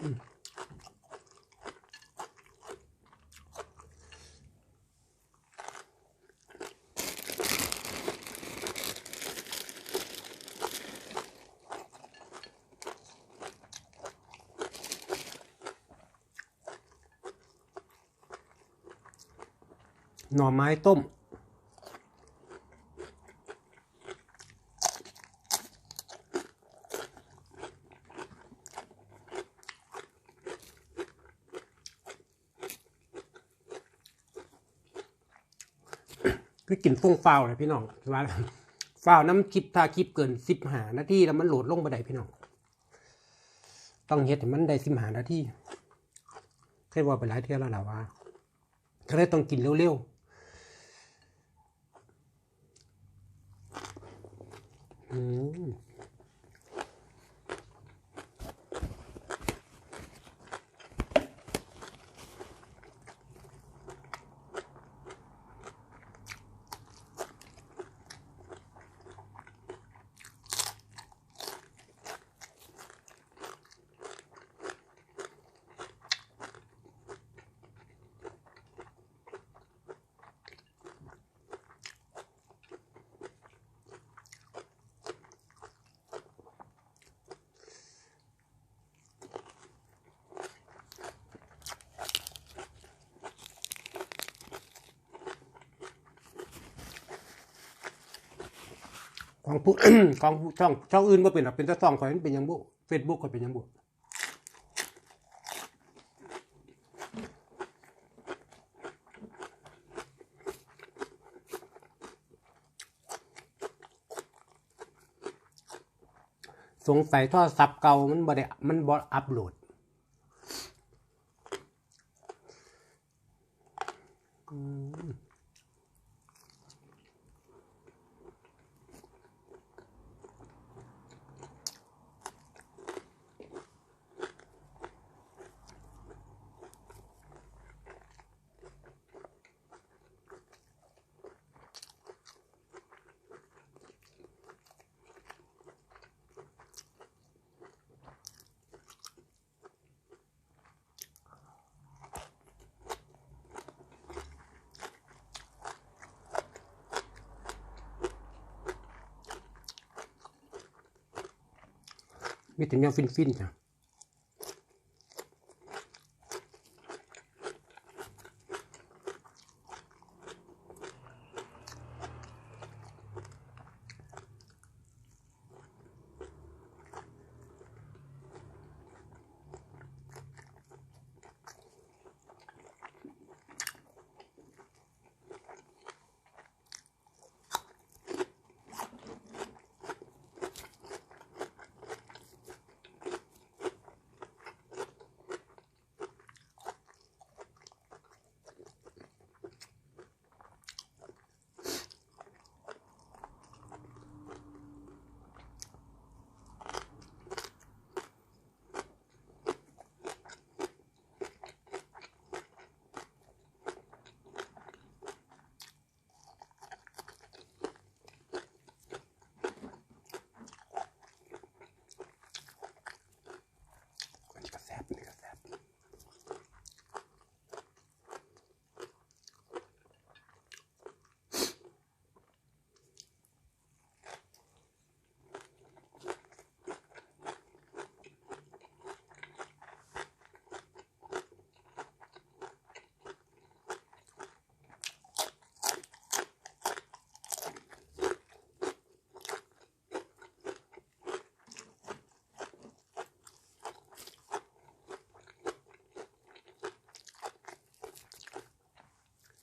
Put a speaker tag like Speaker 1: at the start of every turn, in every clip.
Speaker 1: หน่อไม้ต้ม คือกินฟงฟาวเลยพี่น้องว่าฟาวน้ำคลิปทาคลิปเกินสิบหานาทีแล้วมันโหลดลงไปได้พี่น้อง ต้องเฮ็ดให้มันได้สิบหานาทีเคยว่าไปหลายเที่ยวแล้วล่ะว่าก็เลยต้องกินเร็วๆอืม ของผู้ของช่องช่องอื่นบ่เป็นอกเป็นแต่ช่องข่อยมันเป็นยังบุเฟซบุ๊กข่อยเป็นยังบุสงสัยโทรศัพท์เก่ามันบ่ได้มันบ่อัปโหลด มีแต่แนวฟินๆจ้ะ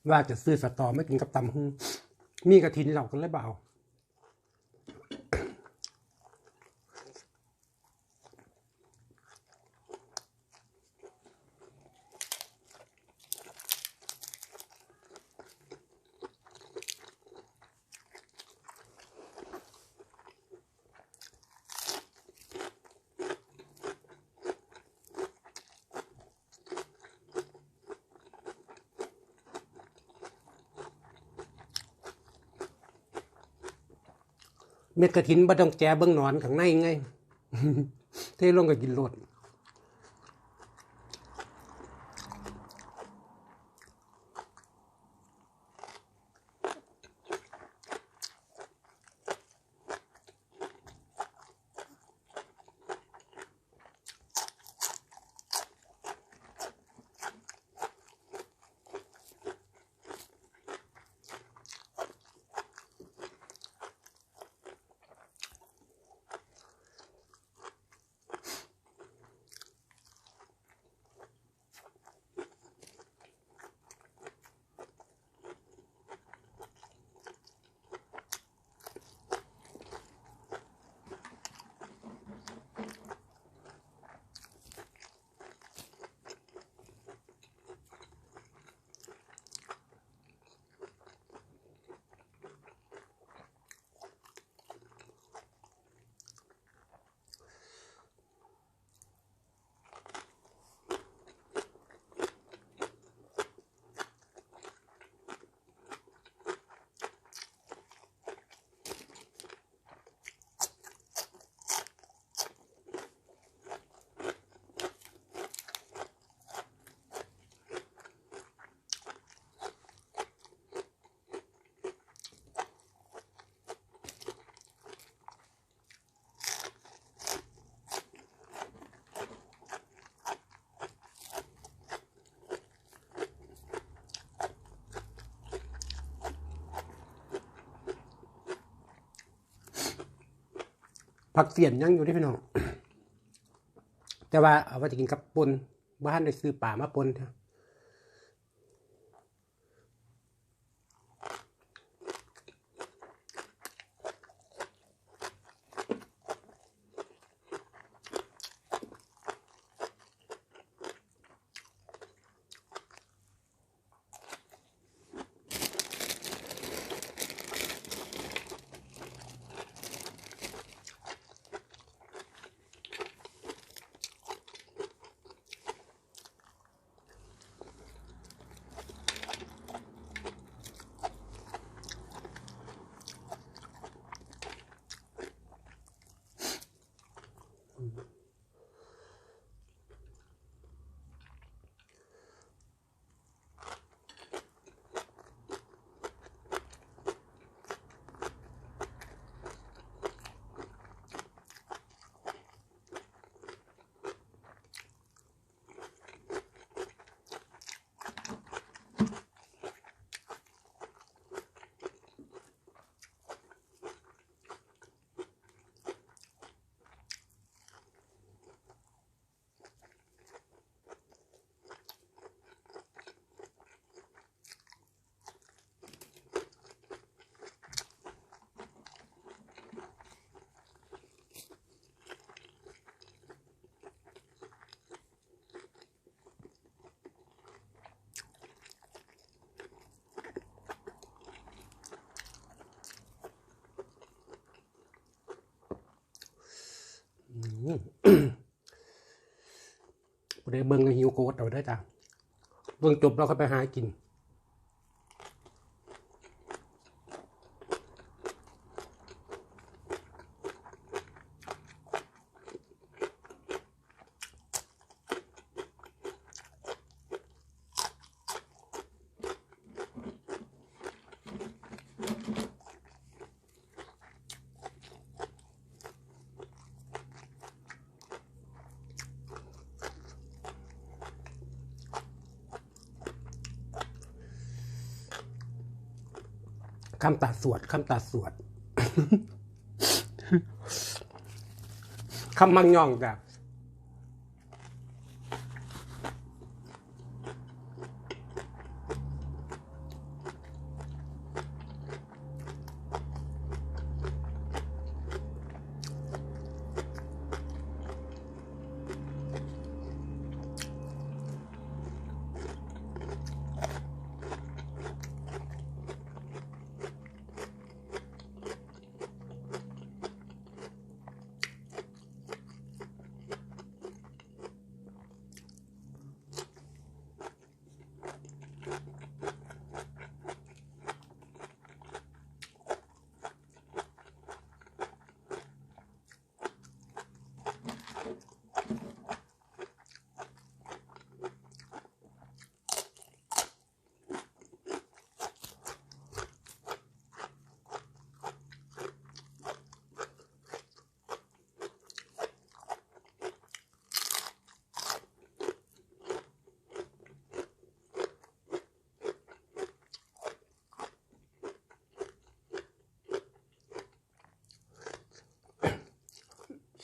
Speaker 1: ว่าจะซื้อสตอไม่กินกับตำหึงมีกระถินเราก็เลยเบา เม็ดกระถินบ่ต้องแจเบิ้งหนอนข้างในไง เทลงก็กินโลด ผักเสียนยังอยู่ที่พี่น้อง แต่ว่าเอาไว้จะกินกับปนบ้านได้ซื้อป่ามาปนเถอะบ่ ได้เบิ่งก็หิวโกดเอาได้จ้ะเบิ่งจบเราก็ไปหากิน คำตัดสวดคำตัดสวดคำมังย่องจ้ะเ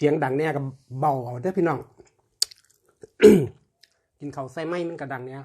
Speaker 1: สียงดังเนี่ยกับเบาเอาเด้อพี่น้อง กินเขาใส่ไม้มันกระดังเนี่ย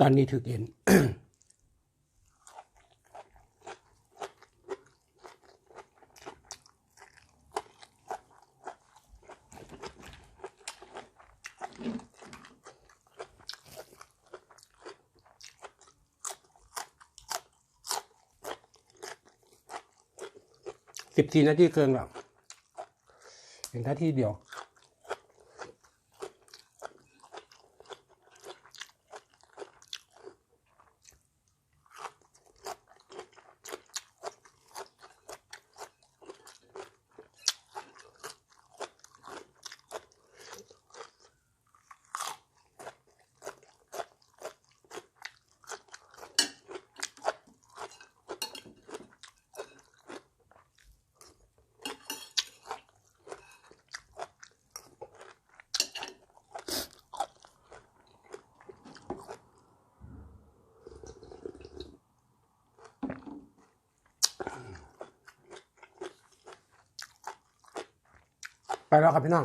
Speaker 1: ตอนนี้ถึกเอ็นสิบสี่นาทีเกินแล้วเห็นนาที่เดียว ไป แล้วครับพี่น้อง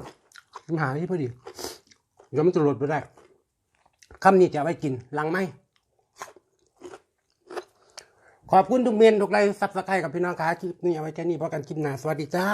Speaker 1: ปัญหาที่พอดีเดี๋ยวมันจะหลุดไปได้คำนี้จะไว้กินหลังไหมขอบคุณทุกเมนทุกไลค์ซับสไครต์กับพี่น้องครับคลิปนี้เอาไว้แค่นี้พอกันคลิปหน้าสวัสดีจ้า